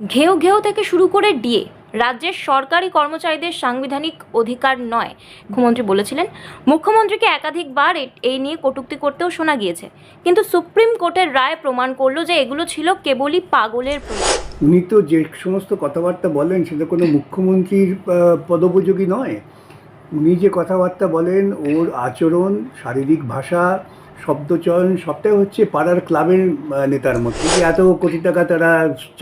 ঘেউ ঘেউ থেকে শুরু করে ডিএ, রাজ্যের সরকারি কর্মচারীদের সাংবিধানিক অধিকার নয়, মুখ্যমন্ত্রী বলেছিলেন। মুখ্যমন্ত্রীকে একাধিকবার এই নিয়ে কটূক্তি করতেও শোনা গিয়েছে। কিন্তু সুপ্রিম কোর্টের রায় প্রমাণ করল যে এগুলো ছিল কেবলই পাগলের উনি তো যে সমস্ত কথাবার্তা বলেন সেটা কোনো মুখ্যমন্ত্রীর পদোপযোগী নয়। উনি যে কথাবার্তা বলেন, ওর আচরণ, শারীরিক ভাষা শব্দচয়ন সবটাই হচ্ছে পাড়ার ক্লাবের নেতার মধ্যে। যে এত কোটি টাকা তারা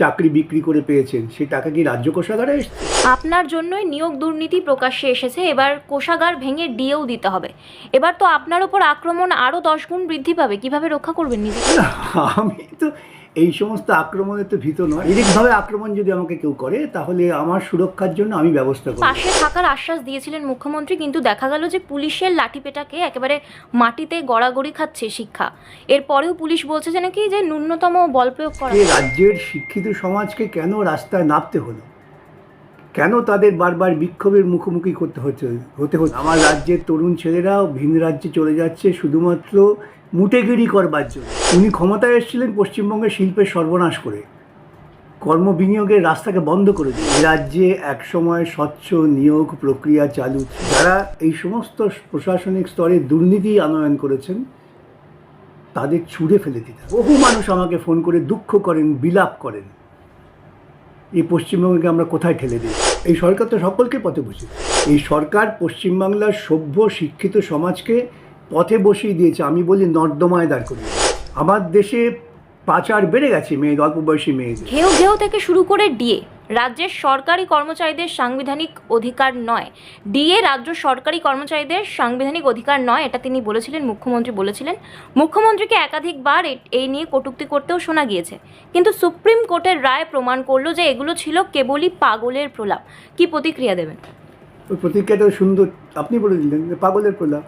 চাকরি বিক্রি করে পেয়েছেন সেই টাকা কি রাজ্য কোষাগারে আপনার জন্যই নিয়োগ দুর্নীতি প্রকাশ্যে এসেছে এবার কোষাগার ভেঙে ডিএও দিতে হবে। এবার তো আপনার ওপর আক্রমণ আরও দশ গুণ বৃদ্ধি পাবে কীভাবে রক্ষা করবেন নিজেকে? আমি তো এই সমস্ত আক্রমণের তো ভীত নয়। এদিকভাবে আক্রমণ যদি আমাকে কেউ করে তাহলে আমার সুরক্ষার জন্য আমি ব্যবস্থা করব। পাশে থাকার আশ্বাস দিয়েছিলেন মুখ্যমন্ত্রী কিন্তু দেখা গেল যে পুলিশের লাঠিপেটাকে একেবারে মাটিতে গড়াগড়ি খাচ্ছে শিক্ষা। এরপরেও পুলিশ বলছে যে নাকি যে ন্যূনতম বল প্রয়োগ করা। রাজ্যের শিক্ষিত সমাজকে কেন রাস্তায় নামতে হলো? কেন তাদের বারবার বিক্ষোভের মুখোমুখি করতে হচ্ছে, হতে হচ্ছে? আমার রাজ্যের তরুণ ছেলেরাও ভিন রাজ্যে চলে যাচ্ছে শুধুমাত্র মুটেগিরি করবার জন্য। উনি ক্ষমতায় এসেছিলেন পশ্চিমবঙ্গের শিল্পের সর্বনাশ করে। কর্ম বিনিয়োগের রাস্তাকে বন্ধ করে এই রাজ্যে একসময় স্বচ্ছ নিয়োগ প্রক্রিয়া চালু যারা এই সমস্ত প্রশাসনিক স্তরে দুর্নীতি আনয়ন করেছেন, তাদের ছুঁড়ে ফেলে দিতে বহু মানুষ আমাকে ফোন করে দুঃখ করেন, বিলাপ করেন। এই পশ্চিমবঙ্গকে আমরা কোথায় ঠেলে দিই এই সরকার তো সকলকে পথে বসে। এই সরকার পশ্চিমবাংলার সভ্য, শিক্ষিত সমাজকে পথে বসিয়ে দিয়েছে। আমি বলি নর্দমায় দাঁড় করি আমার দেশে পাচার বেড়ে গেছে মেয়েদের অল্প বয়সী মেয়েদের। ঘেউ ঘেউ থেকে শুরু করে ডিএ। রাজ্যের সরকারি কর্মচারীদের সাংবিধানিক অধিকার নয়। ডিএ রাজ্য সরকারি কর্মচারীদের সাংবিধানিক অধিকার নয়, এটা তিনি বলেছিলেন, মুখ্যমন্ত্রী বলেছিলেন। মুখ্যমন্ত্রীকে একাধিকবার এই নিয়ে কটূক্তি করতেও শোনা গিয়েছে। কিন্তু সুপ্রিম কোর্টের রায় প্রমাণ করল যে এগুলো ছিল কেবলই পাগলের প্রলাপ। কি প্রতিক্রিয়া দেবেন? ওই প্রতিক্রিয়াটাও সুন্দর, আপনি বলে দিলেন পাগলের প্রলাপ।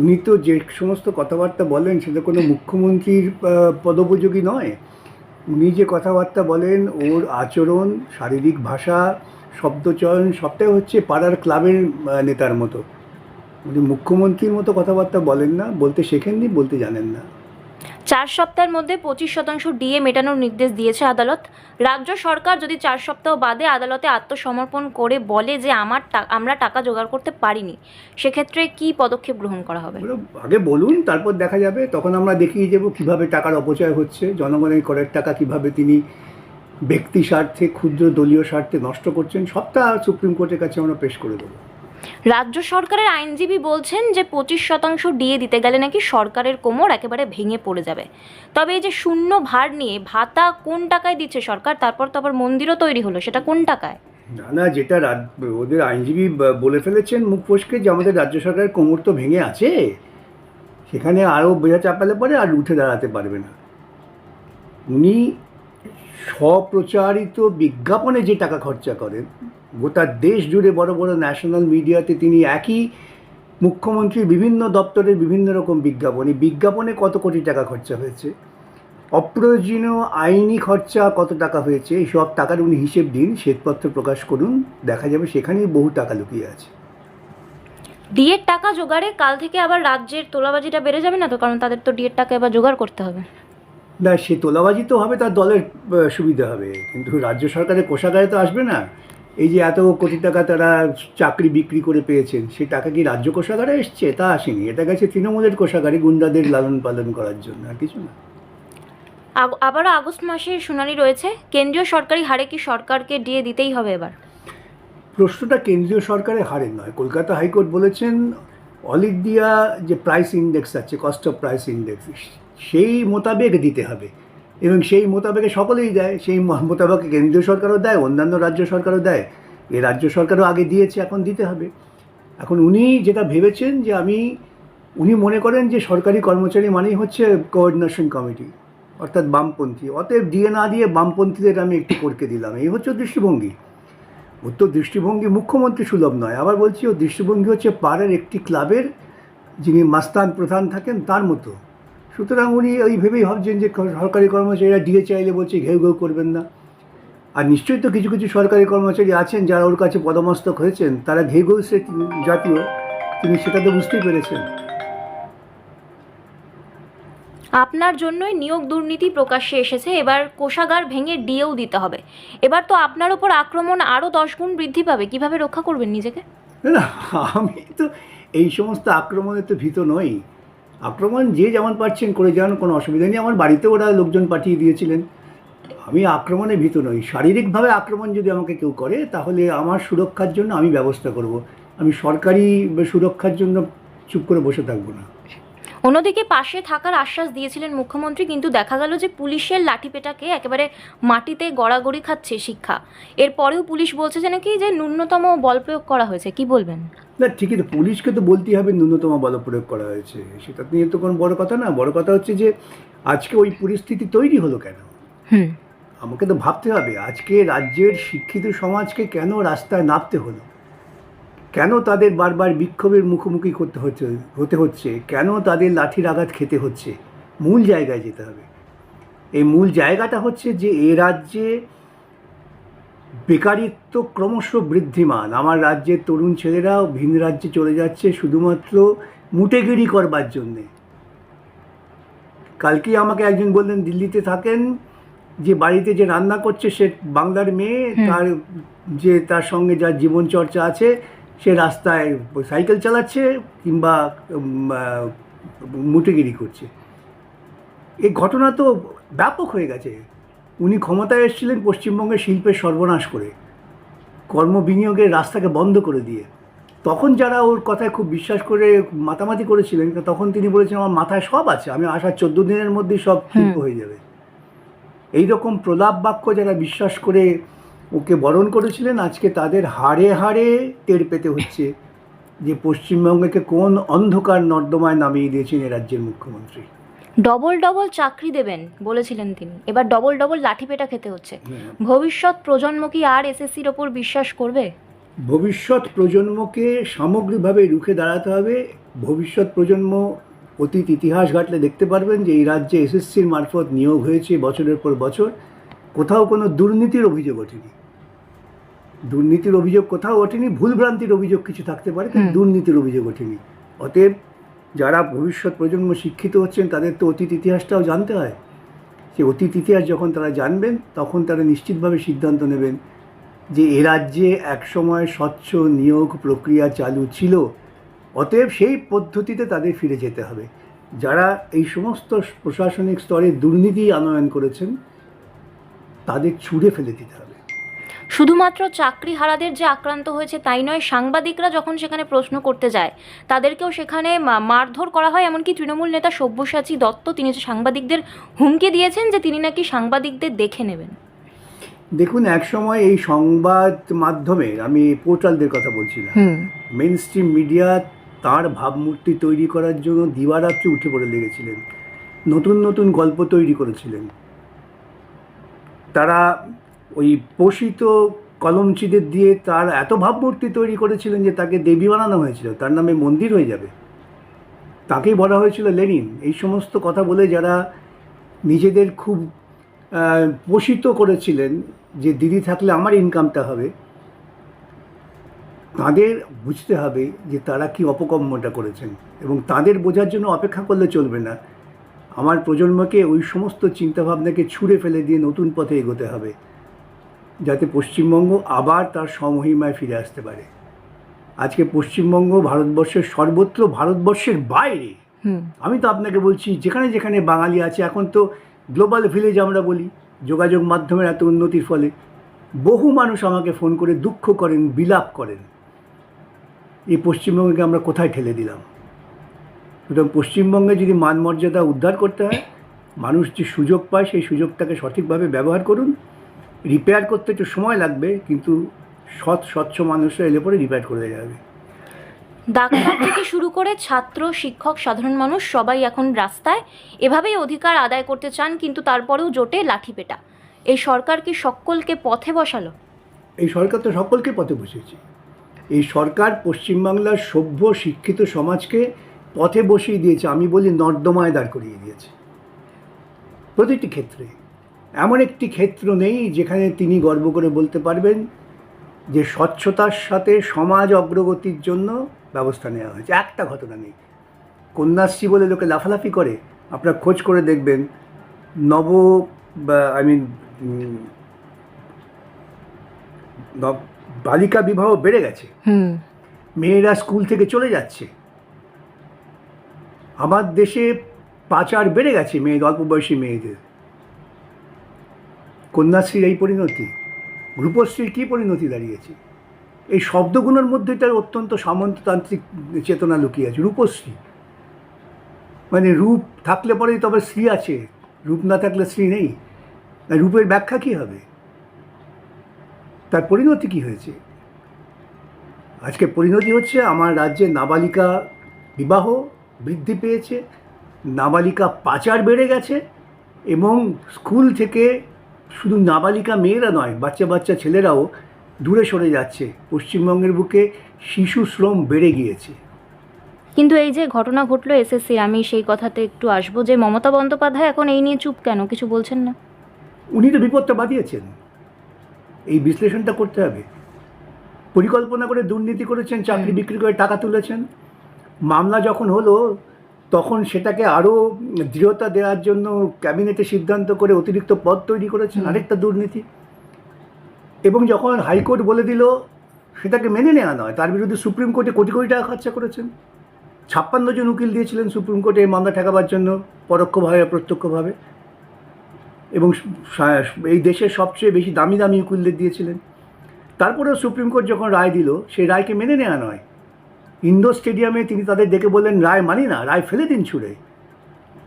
উনি তো যে সমস্ত কথাবার্তা বলেন, সেটা কোনো মুখ্যমন্ত্রীর পদোপযোগী নয়। উনি যে কথাবার্তা বলেন, ওর আচরণ, শারীরিক ভাষা, শব্দচয়ন, সবটাই হচ্ছে পাড়ার ক্লাবের নেতার মতো। উনি মুখ্যমন্ত্রীর মতো কথাবার্তা বলেন না, বলতে শেখেননি, বলতে জানেন না। চার সপ্তাহের মধ্যে পঁচিশ শতাংশ ডিএ মেটানোর নির্দেশ দিয়েছে আদালত। রাজ্য সরকার যদি চার সপ্তাহ বাদে আদালতে আত্মসমর্পণ করে বলে যে আমার আমরা টাকা জোগাড় করতে পারিনি, সেক্ষেত্রে কি পদক্ষেপ গ্রহণ করা হবে? আগে বলুন, তারপর দেখা যাবে। তখন আমরা দেখিয়ে যাব কীভাবে টাকার অপচয় হচ্ছে, জনগণের করের টাকা কীভাবে তিনি ব্যক্তি স্বার্থে, ক্ষুদ্র দলীয় স্বার্থে নষ্ট করছেন, সবটা সুপ্রিম কোর্টের কাছে আমরা পেশ করে দেবো। রাজ্য সরকারের আইনজীবী বলছেন যে পঁচিশ শতাংশ ডিএ দিতে গেলে নাকি সরকারের কোমর একেবারে ভেঙে পড়ে যাবে। তবে এই যে শূন্য ভার নিয়ে ভাতা কোন টাকায় দিচ্ছে সরকার? তারপর তো আবার মন্দিরও তৈরি হলো, সেটা কোন টাকায়? না না, যেটা ওদের আইনজীবী বলে ফেলেছেন মুখ ফসকে যে আমাদের রাজ্য সরকারের কোমর তো ভেঙে আছে। সেখানে আরও বোঝা চাপালে পরে আর উঠে দাঁড়াতে পারবে না। উনি স্বপ্রচারিত বিজ্ঞাপনে যে টাকা খরচা করেন গোটা দেশ জুড়ে বড় বড় ন্যাশনাল মিডিয়াতে তিনি একই মুখ্যমন্ত্রীর বিভিন্ন দপ্তরের বিভিন্ন রকম বিজ্ঞাপন। এই বিজ্ঞাপনে কত কোটি টাকা খরচা হয়েছে? অপ্রয়োজনীয় আইনি খরচা কত টাকা হয়েছে? এই সব টাকার উনি হিসেব দিন শ্বেতপত্র প্রকাশ করুন দেখা যাবে সেখানেই বহু টাকা লুকিয়ে আছে। ডিএর টাকা জোগাড়ে কাল থেকে আবার রাজ্যের তোলাবাজিটা বেড়ে যাবে না তো? কারণ তাদের তো ডিএর টাকা এবার জোগাড় করতে হবে। না সে তোলাবাজি তো হবে তার দলের সুবিধা হবে। কিন্তু রাজ্য সরকারের কোষাগারে তো আসবে না। এই যে এত কোটি টাকা তারা চাকরি বিক্রি করে পেয়েছেন সেই টাকা কি রাজ্য কোষাগারে এসছে? তা আসেনি। এটা গেছে তৃণমূলের কোষাগারে গুন্ডাদের লালন পালন করার জন্য আর কিছু না। আবারও আগস্ট মাসে শুনানি রয়েছে। কেন্দ্রীয় সরকারি হারে কি সরকারকে ডিএ দিতেই হবে এবার? প্রশ্নটা কেন্দ্রীয় সরকারের হারে নয়। কলকাতা হাইকোর্ট বলেছেন অল ইন্ডিয়া যে প্রাইস ইন্ডেক্স আছে কস্ট অফ প্রাইস ইন্ডেক্স সেই মোতাবেক দিতে হবে। এবং সেই মোতাবেকে সকলেই দেয়, সেই মোতাবেক কেন্দ্রীয় সরকারও দেয়, অন্যান্য রাজ্য সরকারও দেয়। এ রাজ্য সরকারও আগে দিয়েছে, এখন দিতে হবে। এখন উনি যেটা ভেবেছেন যে আমি, উনি মনে করেন যে সরকারি কর্মচারী মানেই হচ্ছে কোঅর্ডিনেশন কমিটি অর্থাৎ বামপন্থী। অতএব দিয়ে না দিয়ে বামপন্থীদের আমি একটু করকে দিলাম। এই হচ্ছে দৃষ্টিভঙ্গি। তো দৃষ্টিভঙ্গি মুখ্যমন্ত্রী সুলভ নয়। আবার বলছি ওর দৃষ্টিভঙ্গি হচ্ছে পাড়ার একটি ক্লাবের যিনি মাস্তান প্রধান থাকেন, তার মতো। সুতরাং উনি ওই ভেবেই ভাবছেন যে সরকারি কর্মচারীরা দিয়ে চাইলে বলছে ঘেউ ঘেউ করবেন না। আর নিশ্চয়ই তো কিছু কিছু সরকারি কর্মচারী আছেন যারা ওর কাছে পদমস্তক হয়েছেন তারা ঘেউ ঘেউ সে জাতীয় তিনি সেটা তো বুঝতেই পেরেছেন। আপনার জন্যই নিয়োগ দুর্নীতি প্রকাশ্যে এসেছে এবার কোষাগার ভেঙে ডিএও দিতে হবে। এবার তো আপনার ওপর আক্রমণ আরও দশ গুণ বৃদ্ধি পাবে কীভাবে রক্ষা করবেন নিজেকে? না আমি তো এই সমস্ত আক্রমণে তো ভীত নই। আক্রমণ যে যেমন পারছেন করে যান, কোনো অসুবিধা নেই। আমার বাড়িতে ওরা লোকজন পাঠিয়ে দিয়েছিলেন। আমি আক্রমণে ভীত নই। শারীরিকভাবে আক্রমণ যদি আমাকে কেউ করে, তাহলে আমার সুরক্ষার জন্য আমি ব্যবস্থা করব। আমি সরকারি সুরক্ষার জন্য চুপ করে বসে থাকব না। অন্যদিকে পাশে থাকার আশ্বাস দিয়েছিলেন মুখ্যমন্ত্রী কিন্তু দেখা গেল যে পুলিশের লাঠিপেটাকে একেবারে মাটিতে গড়াগড়ি খাচ্ছে শিক্ষা। এরপরেও পুলিশ বলছে যে নাকি যে ন্যূনতম বল প্রয়োগ করা হয়েছে। কি বলবেন? না ঠিকই তো পুলিশকে তো বলতেই হবে ন্যূনতম বল প্রয়োগ করা হয়েছে। সেটা নিয়ে তো কোনো বড় কথা না। বড় কথা হচ্ছে যে আজকে ওই পরিস্থিতি তৈরি হলো কেন? হুম। আমাকে তো ভাবতে হবে আজকে রাজ্যের শিক্ষিত সমাজকে কেন রাস্তায় নামতে হলো? কেন তাদের বারবার বিক্ষোভের মুখোমুখি করতে হচ্ছে হতে হচ্ছে? কেন তাদের লাঠির আঘাত খেতে হচ্ছে? মূল জায়গায় যেতে হবে। এই মূল জায়গাটা হচ্ছে যে এ রাজ্যে বেকারিত্ব ক্রমশ বৃদ্ধিমান। আমার রাজ্যের তরুণ ছেলেরাও ভিন রাজ্যে চলে যাচ্ছে শুধুমাত্র মুটেগিরি করবার জন্যে। কালকে আমাকে একজন বললেন দিল্লিতে থাকেন যে বাড়িতে যে রান্না করছে সে বাংলার মেয়ে তার যে তার সঙ্গে যার জীবন চর্চা আছে সে রাস্তায় সাইকেল চালাচ্ছে কিংবা মুটেগিরি করছে। এই ঘটনা তো ব্যাপক হয়ে গেছে। উনি ক্ষমতায় এসেছিলেন পশ্চিমবঙ্গের শিল্পের সর্বনাশ করে কর্ম বিনিয়োগের রাস্তাকে বন্ধ করে দিয়ে। তখন যারা ওর কথায় খুব বিশ্বাস করে মাতামাতি করেছিলেন তখন তিনি বলেছেন আমার মাথায় সব আছে আমি আসার চোদ্দ দিনের মধ্যেই সব ঠিক হয়ে যাবে। এই রকম প্রলাপ বাক্য যারা বিশ্বাস করে ওকে বরণ করেছিলেন আজকে তাদের হাড়ে হাড়ে টের পেতে হচ্ছে যে পশ্চিমবঙ্গকে কোন অন্ধকার নর্দমায় নামিয়ে দিয়েছেন এ রাজ্যের মুখ্যমন্ত্রী। ডবল ডবল চাকরি দেবেন বলেছিলেন তিনি। এবার ডবল ডবল লাঠিপেটা খেতে হচ্ছে। ভবিষ্যৎ প্রজন্ম কি আর এসএসসির ওপর বিশ্বাস করবে? ভবিষ্যৎ প্রজন্মকে সামগ্রিকভাবে রুখে দাঁড়াতে হবে। ভবিষ্যৎ প্রজন্ম অতীত ইতিহাস ঘাটলে দেখতে পারবেন যে এই রাজ্যে এসএসসির মারফত নিয়োগ হয়েছে বছরের পর বছর। কোথাও কোনো দুর্নীতির অভিযোগ ওঠেনি। দুর্নীতির অভিযোগ কোথাও ওঠেনি ভুলভ্রান্তির অভিযোগ কিছু থাকতে পারে কিন্তু দুর্নীতির অভিযোগ ওঠেনি। অতএব যারা ভবিষ্যৎ প্রজন্ম শিক্ষিত হচ্ছেন তাদের তো অতীত ইতিহাসটাও জানতে হয়। সে অতীত ইতিহাস যখন তারা জানবেন তখন তারা নিশ্চিতভাবে সিদ্ধান্ত নেবেন যে এ রাজ্যে একসময় স্বচ্ছ নিয়োগ প্রক্রিয়া চালু ছিল। অতএব সেই পদ্ধতিতে তাদের ফিরে যেতে হবে। যারা এই সমস্ত প্রশাসনিক স্তরে দুর্নীতি আনয়ন করেছেন তাদের ছুঁড়ে ফেলে দিতে হবে। শুধুমাত্র চাকরি হারাদের যে আক্রান্ত হয়েছে তাই নয় সাংবাদিকরা যখন সেখানে প্রশ্ন করতে যায় তাদেরকেও সেখানে মা- মারধর করা হয়। এমনকি তৃণমূল নেতা সব্যসাচী দত্ত তিনি যে সাংবাদিকদের হুমকি দিয়েছেন যে তিনি নাকি সাংবাদিকদের দেখে নেবেন। দেখুন একসময় এই সংবাদ মাধ্যমের আমি পোর্টালদের কথা বলছিলাম। মেন স্ট্রিম মিডিয়া তার ভাবমূর্তি তৈরি করার জন্য দিবারাত্রি উঠে পড়ে লেগেছিলেন। নতুন নতুন গল্প তৈরি করেছিলেন। তারা ওই পোষিত কলমচিদের দিয়ে তার এত ভাবমূর্তি তৈরি করেছিলেন যে তাকে দেবী বানানো হয়েছিল। তার নামে মন্দির হয়ে যাবে। তাকেই বলা হয়েছিল লেনিন। এই সমস্ত কথা বলে যারা নিজেদের খুব পোষিত করেছিলেন যে দিদি থাকলে আমার ইনকামটা হবে, তাদের বুঝতে হবে যে তারা কি অপকর্মটা করেছেন এবং তাদের বোঝার জন্য অপেক্ষা করলে চলবে না। আমার প্রজন্মকে ওই সমস্ত চিন্তাভাবনাকে ছুঁড়ে ফেলে দিয়ে নতুন পথে এগোতে হবে যাতে পশ্চিমবঙ্গ আবার তার সমহিমায় ফিরে আসতে পারে। আজকে পশ্চিমবঙ্গ ভারতবর্ষের সর্বত্র ভারতবর্ষের বাইরে। আমি তো আপনাকে বলছি যেখানে যেখানে বাঙালি আছে এখন তো গ্লোবাল ভিলেজ আমরা বলি যোগাযোগ মাধ্যমের এত উন্নতির ফলে। বহু মানুষ আমাকে ফোন করে দুঃখ করেন বিলাপ করেন এই পশ্চিমবঙ্গকে আমরা কোথায় ঠেলে দিলাম? সুতরাং পশ্চিমবঙ্গে যদি মান মর্যাদা উদ্ধার করতে হয় মানুষ যে সুযোগ পায় সেই সুযোগটাকে সঠিকভাবে ব্যবহার করুন। রিপেয়ার করতে একটু সময় লাগবে কিন্তু সৎ স্বচ্ছ মানুষরা এলে পরে রিপেয়ার করে যাবে। ডাক্তার থেকে শুরু করে ছাত্র শিক্ষক সাধারণ মানুষ সবাই এখন রাস্তায়। এভাবেই অধিকার আদায় করতে চান কিন্তু তারপরেও জোটে লাঠিপেটা। এই সরকার কি সকলকে পথে বসালো? এই সরকার তো সকলকে পথে বসিয়েছে। এই সরকার পশ্চিমবাংলার সভ্য শিক্ষিত সমাজকে পথে বসিয়ে দিয়েছে আমি বলি নর্দমায় দাঁড় করিয়ে দিয়েছে। প্রতিটি ক্ষেত্রে এমন একটি ক্ষেত্র নেই যেখানে তিনি গর্ব করে বলতে পারবেন যে স্বচ্ছতার সাথে সমাজ অগ্রগতির জন্য ব্যবস্থা নেওয়া হয়েছে। একটা ঘটনা নেই। কন্যাশ্রী বলে লোকে লাফালাফি করে আপনারা খোঁজ করে দেখবেন নব আই মিন বালিকা বিবাহ বেড়ে গেছে। হুম। মেয়েরা স্কুল থেকে চলে যাচ্ছে। আমার দেশে পাচার বেড়ে গেছে মেয়েদের অল্প বয়সী মেয়েদের। কন্যাশ্রীর এই পরিণতি, রূপশ্রীর কী পরিণতি দাঁড়িয়েছে? এই শব্দগুলোর মধ্যে তার অত্যন্ত সামন্ততান্ত্রিক চেতনা লুকিয়ে আছে, রূপশ্রী। মানে রূপ থাকলে পরেই তবে শ্রী আছে, রূপ না থাকলে শ্রী নেই। রূপের ব্যাখ্যা কী হবে? তার পরিণতি কী হয়েছে? আজকে পরিণতি হচ্ছে আমার রাজ্যে নাবালিকা বিবাহ বৃদ্ধি পেয়েছে নাবালিকা পাচার বেড়ে গেছে এবং স্কুল থেকে শুধু নাবালিকা মেয়েরা নয় বাচ্চা বাচ্চা ছেলেরাও দূরে সরে যাচ্ছে। পশ্চিমবঙ্গের বুকে শিশু শ্রম বেড়ে গিয়েছে। কিন্তু এই যে ঘটনা ঘটলো এসএসসির আমি সেই কথাতে একটু আসব যে মমতা বন্দ্যোপাধ্যায় এখন এই নিয়ে চুপ কেন? কিছু বলছেন না? উনি তো বিপদটা বাঁধিয়েছেন। এই বিশ্লেষণটা করতে হবে। পরিকল্পনা করে দুর্নীতি করেছেন চাকরি বিক্রি করে টাকা তুলেছেন। মামলা যখন হলো তখন সেটাকে আরও দৃঢ়তা দেওয়ার জন্য ক্যাবিনেটে সিদ্ধান্ত করে অতিরিক্ত পদ তৈরি করেছেন আরেকটা দুর্নীতি। এবং যখন হাইকোর্ট বলে দিল সেটাকে মেনে নেওয়া নয় তার বিরুদ্ধে সুপ্রিম কোর্টে কোটি কোটি টাকা খরচা করেছেন। ছাপ্পান্ন জন উকিল দিয়েছিলেন সুপ্রিম কোর্টে এই মামলা ঠেকাবার জন্য পরোক্ষভাবে প্রত্যক্ষভাবে। এবং এই দেশের সবচেয়ে বেশি দামি দামি উকিলদের দিয়েছিলেন। তারপরেও সুপ্রিম কোর্ট যখন রায় দিল সেই রায়কে মেনে নেওয়া নয়। ইন্ডোর স্টেডিয়ামে তিনি তাদের ডেকে বললেন, রায় মানি না, রায় ফেলে দিন ছুড়ে।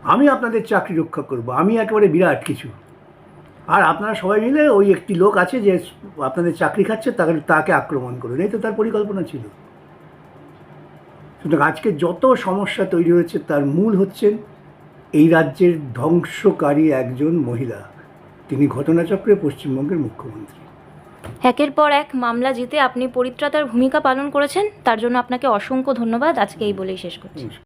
আমি আপনাদের চাকরি রক্ষা করব। আমি একেবারে বিরাট কিছু। আর আপনারা সবাই মিলে ওই একটি লোক আছে যে আপনাদের চাকরি খাচ্ছে, তাকে তাকে আক্রমণ করুন। এই তো তার পরিকল্পনা ছিল। সুতরাং আজকে যত সমস্যা তৈরি হয়েছে, তার মূল হচ্ছেন এই রাজ্যের ধ্বংসকারী একজন মহিলা। তিনি ঘটনাচক্রে পশ্চিমবঙ্গের মুখ্যমন্ত্রী। একের পর এক মামলা জিতে আপনি পরিত্রাতার ভূমিকা পালন করেছেন, তার জন্য আপনাকে অসংখ্য ধন্যবাদ। আজকে এই বলেই শেষ করছি।